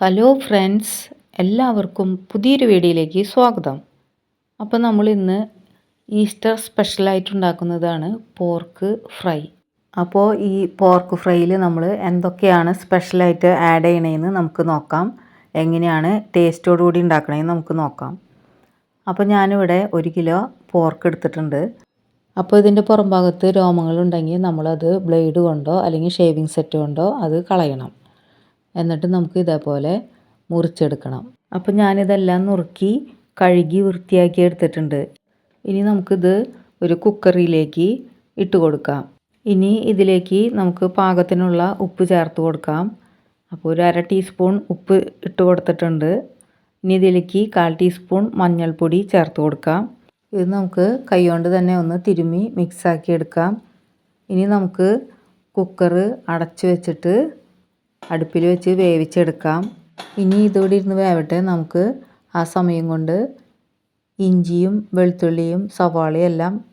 Hello friends എല്ലാവർക്കും പുതിയൊരു വീഡിയോയിലേക്ക് സ്വാഗതം. അപ്പോൾ നമ്മൾ ഇന്ന് ഈസ്റ്റർ സ്പെഷ്യലായിട്ട് ഉണ്ടാക്കുന്നതാണ് പോർക്ക് ഫ്രൈ. അപ്പോൾ ഈ പോർക്ക് ഫ്രൈയിൽ നമ്മൾ എന്തൊക്കെയാണ് സ്പെഷ്യലായിട്ട് ആഡ് ചെയ്യണതെന്ന് നമുക്ക് നോക്കാം. എങ്ങനെയാണ് ടേസ്റ്റോടുകൂടി ഉണ്ടാക്കണമെന്ന് നമുക്ക് നോക്കാം. അപ്പോൾ ഞാനിവിടെ ഒരു കിലോ പോർക്ക് എടുത്തിട്ടുണ്ട്. അപ്പോൾ ഇതിന്റെ പുറം ഭാഗത്ത് രോമങ്ങളുണ്ടെങ്കിൽ നമ്മളത് ബ്ലേഡ് കൊണ്ടോ അല്ലെങ്കിൽ ഷേവിങ് സെറ്റ് കൊണ്ടോ അത് കളയണം. എന്നിട്ട് നമുക്ക് ഇതേപോലെ മുറിച്ചെടുക്കണം. അപ്പോൾ ഞാനിതെല്ലാം നുറുക്കി കഴുകി വൃത്തിയാക്കി എടുത്തിട്ടുണ്ട്. ഇനി നമുക്കിത് ഒരു കുക്കറിയിലേക്ക് ഇട്ട് കൊടുക്കാം. ഇനി ഇതിലേക്ക് നമുക്ക് പാകത്തിനുള്ള ഉപ്പ് ചേർത്ത് കൊടുക്കാം. അപ്പോൾ ഒരു അര ടീസ്പൂൺ ഉപ്പ് ഇട്ട് കൊടുത്തിട്ടുണ്ട്. ഇനി ഇതിലേക്ക് കാൽ ടീസ്പൂൺ മഞ്ഞൾപ്പൊടി ചേർത്ത് കൊടുക്കാം. ഇത് നമുക്ക് കൈകൊണ്ട് തന്നെ ഒന്ന് തിരുമ്മി മിക്സാക്കി എടുക്കാം. ഇനി നമുക്ക് കുക്കർ അടച്ചു വെച്ചിട്ട് അടുപ്പിൽ വെച്ച് വേവിച്ചെടുക്കാം. ഇനി ഇതോടെ ഇരുന്ന് വേവട്ടെ. നമുക്ക് ആ സമയം കൊണ്ട് ഇഞ്ചിയും വെളുത്തുള്ളിയും സവാളയും എല്ലാം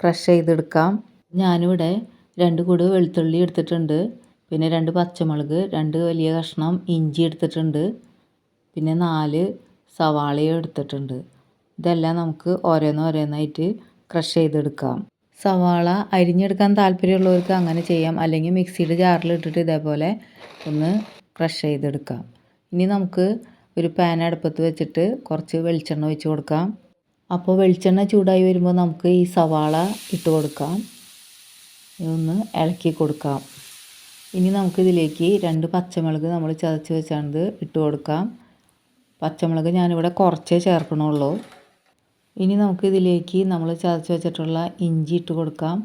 ക്രഷ് ചെയ്തെടുക്കാം. ഞാനിവിടെ രണ്ട് കൂട് വെളുത്തുള്ളി എടുത്തിട്ടുണ്ട്. പിന്നെ രണ്ട് പച്ചമുളക് രണ്ട് വലിയ കഷ്ണം ഇഞ്ചി എടുത്തിട്ടുണ്ട്. പിന്നെ നാല് സവാളയും എടുത്തിട്ടുണ്ട്. ഇതെല്ലാം നമുക്ക് ഓരോന്നോരോന്നായിട്ട് ക്രഷ് ചെയ്തെടുക്കാം. സവാള അരിഞ്ഞെടുക്കാൻ താല്പര്യമുള്ളവർക്ക് അങ്ങനെ ചെയ്യാം. അല്ലെങ്കിൽ മിക്സിയുടെ ജാറിലിട്ടിട്ട് ഇതേപോലെ ഒന്ന് ക്രഷ് ചെയ്തെടുക്കാം. ഇനി നമുക്ക് ഒരു പാൻ അടുപ്പത്ത് വെച്ചിട്ട് കുറച്ച് വെളിച്ചെണ്ണ ഒഴിച്ച് കൊടുക്കാം. അപ്പോൾ വെളിച്ചെണ്ണ ചൂടായി വരുമ്പോൾ നമുക്ക് ഈ സവാള ഇട്ട് കൊടുക്കാം. ഒന്ന് ഇളക്കി കൊടുക്കാം. ഇനി നമുക്കിതിലേക്ക് രണ്ട് പച്ചമുളക് നമ്മൾ ചതച്ച് വെച്ചാണ്ട് ഇട്ട് കൊടുക്കാം. പച്ചമുളക് ഞാനിവിടെ കുറച്ചേ ചേർക്കണുള്ളൂ. ഇനി നമുക്കിതിലേക്ക് നമ്മൾ ചതച്ച് വെച്ചിട്ടുള്ള ഇഞ്ചി ഇട്ട് കൊടുക്കാം.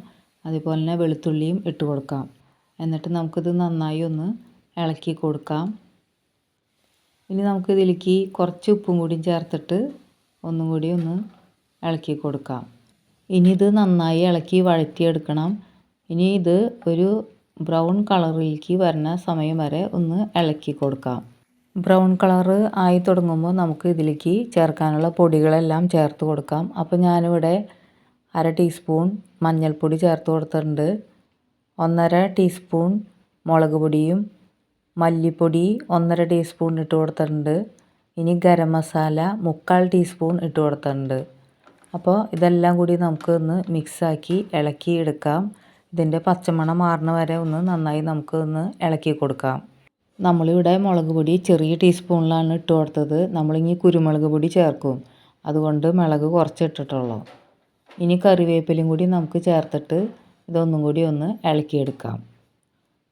അതുപോലെ തന്നെ വെളുത്തുള്ളിയും ഇട്ട് കൊടുക്കാം. എന്നിട്ട് നമുക്കിത് നന്നായി ഒന്ന് ഇളക്കി കൊടുക്കാം. ഇനി നമുക്കിതിലേക്ക് കുറച്ച് ഉപ്പും കൂടിയും ചേർത്തിട്ട് ഒന്നും കൂടി ഒന്ന് ഇളക്കി കൊടുക്കാം. ഇനി ഇത് നന്നായി ഇളക്കി വഴറ്റിയെടുക്കണം. ഇനി ഇത് ഒരു ബ്രൗൺ കളറിലേക്ക് വരുന്ന സമയം വരെ ഒന്ന് ഇളക്കി കൊടുക്കാം. ബ്രൗൺ കളറ് ആയി തുടങ്ങുമ്പോൾ നമുക്ക് ഇതിലേക്ക് ചേർക്കാനുള്ള പൊടികളെല്ലാം ചേർത്ത് കൊടുക്കാം. അപ്പോൾ ഞാനിവിടെ അര ടീസ്പൂൺ മഞ്ഞൾപ്പൊടി ചേർത്ത് കൊടുത്തിട്ടുണ്ട്. ഒന്നര ടീസ്പൂൺ മുളക് പൊടിയും മല്ലിപ്പൊടി ഒന്നര ടീസ്പൂൺ ഇട്ട് കൊടുത്തിട്ടുണ്ട്. ഇനി ഗരം മസാല മുക്കാൽ ടീസ്പൂൺ ഇട്ട് കൊടുത്തിട്ടുണ്ട്. അപ്പോൾ ഇതെല്ലാം കൂടി നമുക്ക് ഒന്ന് മിക്സാക്കി ഇളക്കി എടുക്കാം. ഇതിന്റെ പച്ചമണം മാറുന്ന വരെ ഒന്ന് നന്നായി നമുക്ക് ഒന്ന് ഇളക്കി കൊടുക്കാം. നമ്മളിവിടെ മുളക് പൊടി ചെറിയ ടീസ്പൂണിലാണ് ഇട്ട് കൊടുത്തത്. നമ്മളിനി കുരുമുളക് പൊടി ചേർക്കും. അതുകൊണ്ട് മുളക് കുറച്ച് ഇട്ടിട്ടുള്ളൂ. ഇനി കറിവേപ്പിലയും കൂടി നമുക്ക് ചേർത്തിട്ട് ഇതൊന്നും കൂടി ഒന്ന് ഇളക്കിയെടുക്കാം.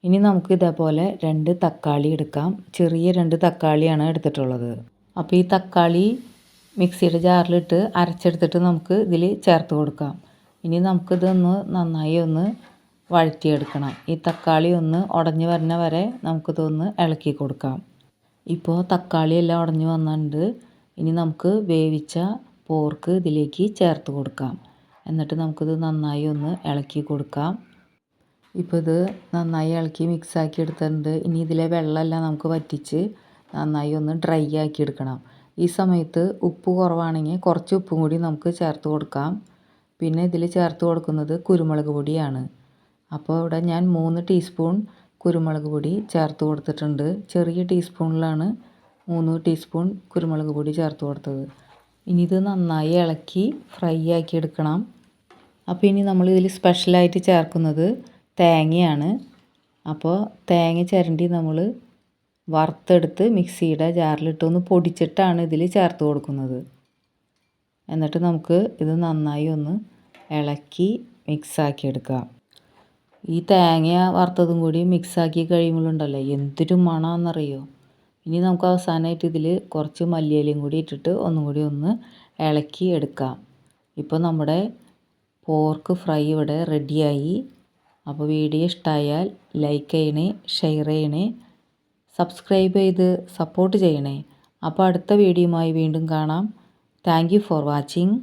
ഇനി നമുക്ക് ഇതേപോലെ രണ്ട് തക്കാളി എടുക്കാം. ചെറിയ രണ്ട് തക്കാളിയാണ് എടുത്തിട്ടുള്ളത്. അപ്പോൾ ഈ തക്കാളി മിക്സിയുടെ ജാറിലിട്ട് അരച്ചെടുത്തിട്ട് നമുക്ക് ഇതിൽ ചേർത്ത് കൊടുക്കാം. ഇനി നമുക്കിതൊന്ന് നന്നായി ഒന്ന് വഴറ്റിയെടുക്കണം. ഈ തക്കാളി ഒന്ന് ഉടഞ്ഞു വരുന്ന വരെ നമുക്കിതൊന്ന് ഇളക്കി കൊടുക്കാം. ഇപ്പോൾ തക്കാളി എല്ലാം ഉടഞ്ഞു വന്നിട്ടുണ്ട്. ഇനി നമുക്ക് വേവിച്ച പോർക്ക് ഇതിലേക്ക് ചേർത്ത് കൊടുക്കാം. എന്നിട്ട് നമുക്കിത് നന്നായി ഒന്ന് ഇളക്കി കൊടുക്കാം. ഇപ്പോൾ ഇത് നന്നായി ഇളക്കി മിക്സാക്കി എടുത്തിട്ടുണ്ട്. ഇനി ഇതിലെ വെള്ളമെല്ലാം നമുക്ക് വറ്റിച്ച് നന്നായി ഒന്ന് ഡ്രൈ ആക്കി എടുക്കണം. ഈ സമയത്ത് ഉപ്പ് കുറവാണെങ്കിൽ കുറച്ച് ഉപ്പും കൂടി നമുക്ക് ചേർത്ത് കൊടുക്കാം. പിന്നെ ഇതിൽ ചേർത്ത് കൊടുക്കുന്നത് കുരുമുളക് പൊടിയാണ്. അപ്പോൾ ഇവിടെ ഞാൻ മൂന്ന് ടീസ്പൂൺ കുരുമുളക് പൊടി ചേർത്ത് കൊടുത്തിട്ടുണ്ട്. ചെറിയ ടീസ്പൂണിലാണ് മൂന്ന് ടീസ്പൂൺ കുരുമുളക് പൊടി ചേർത്ത് കൊടുത്തത്. ഇനി ഇത് നന്നായി ഇളക്കി ഫ്രൈ ആക്കി എടുക്കണം. അപ്പോൾ ഇനി നമ്മൾ ഇതിൽ സ്പെഷ്യലായിട്ട് ചേർക്കുന്നത് തേങ്ങയാണ്. അപ്പോൾ തേങ്ങ ചിരണ്ടി നമ്മൾ വറുത്തെടുത്ത് മിക്സിയുടെ ജാറിലിട്ടൊന്ന് പൊടിച്ചിട്ടാണ് ഇതിൽ ചേർത്ത് കൊടുക്കുന്നത്. എന്നിട്ട് നമുക്ക് ഇത് നന്നായി ഒന്ന് ഇളക്കി മിക്സാക്കി എടുക്കാം. ഈ തേങ്ങ വറുത്തതും കൂടി മിക്സാക്കി കഴിയുമ്പോഴുണ്ടല്ലോ എന്തൊരു മണമെന്നറിയോ ഇനി നമുക്ക് അവസാനമായിട്ട് ഇതിൽ കുറച്ച് മല്ലിയിലയും കൂടി ഇട്ടിട്ട് ഒന്നും കൂടി ഒന്ന് ഇളക്കി എടുക്കാം. ഇപ്പോൾ നമ്മുടെ പോർക്ക് ഫ്രൈ ഇവിടെ റെഡിയായി അപ്പോൾ വീഡിയോ ഇഷ്ടമായാൽ ലൈക്ക് ചെയ്യണേ ഷെയർ ചെയ്യണേ സബ്സ്ക്രൈബ് ചെയ്ത് സപ്പോർട്ട് ചെയ്യണേ. അപ്പോൾ അടുത്ത വീഡിയോയുമായി വീണ്ടും കാണാം. Thank for watching